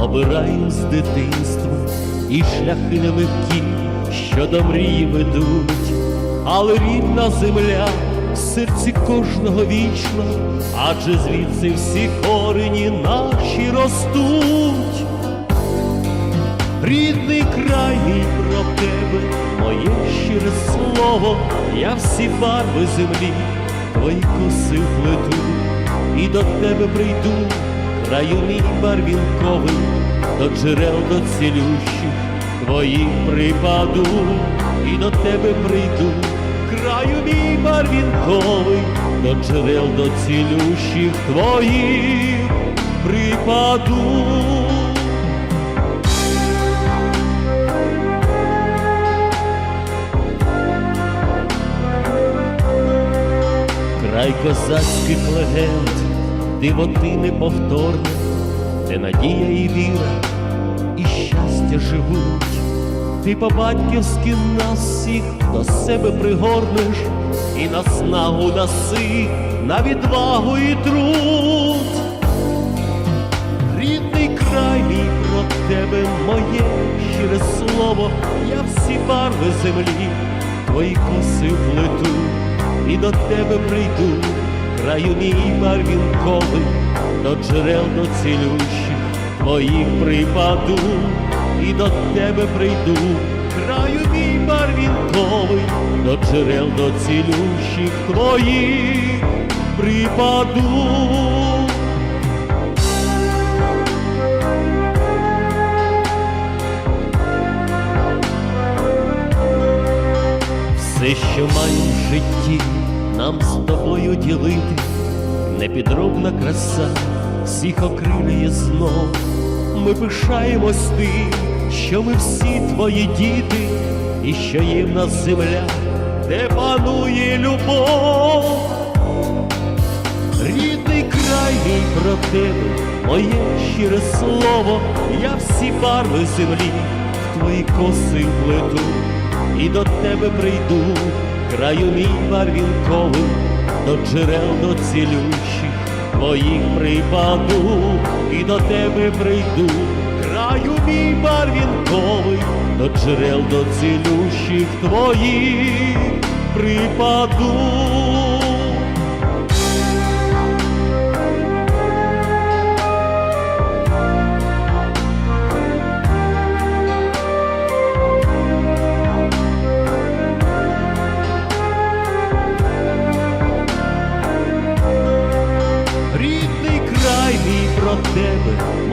обираєм з дитинства, і шляхи нелегкі, що до мрії ведуть, але рідна земля в серці кожного вічна, адже звідси всі корені наші ростуть. Рідний край мій про тебе, моє щире слово, я всі барви землі, твої коси вплету, і до тебе прийду, краю мій барвінковий, до джерел до цілющих твоїх припаду, і до тебе прийду, краю мій барвінковий, до джерел до цілющих твоїх припаду. Край козацьких легенд, дивоти неповторне, де надія і віра, і щастя живуть. Ти по-батьківськи нас всіх до себе пригорнеш, і на снагу даси, на відвагу і труд. Рідний край мій про тебе, моє щире слово, я всі барви землі, твої коси вплету, і до тебе прийду, краю мій барвінковий, до джерел до цілющих твоїх припаду, і до тебе прийду, краю мій барвінковий, до джерел до цілющих твоїх припаду. Все, що маю в житті, нам з тобою ділити, непідробна краса всіх окрилює знов. Ми пишаємось тим, що ми всі твої діти, і що є в нас земля, де панує любов. Рідний край мій про тебе, моє щире слово, я всі барви землі в твої коси вплету, і до тебе прийду, краю мій барвінковий, до джерел до цілющих твоїх припаду, і до тебе прийду, краю мій барвінковий, до джерел до цілющих твоїх припаду.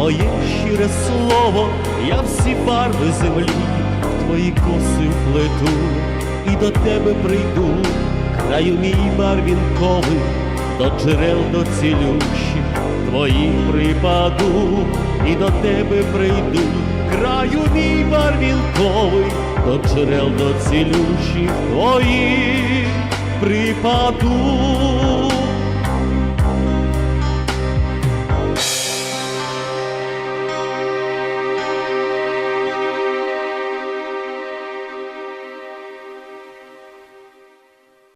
Моє щире слово, я всі барви землі в твої коси вплету, і до тебе прийду, краю мій барвінковий, до джерел до цілющих твоїх припаду, і до тебе прийду, краю мій барвінковий, до джерел до цілющих твоїх припаду.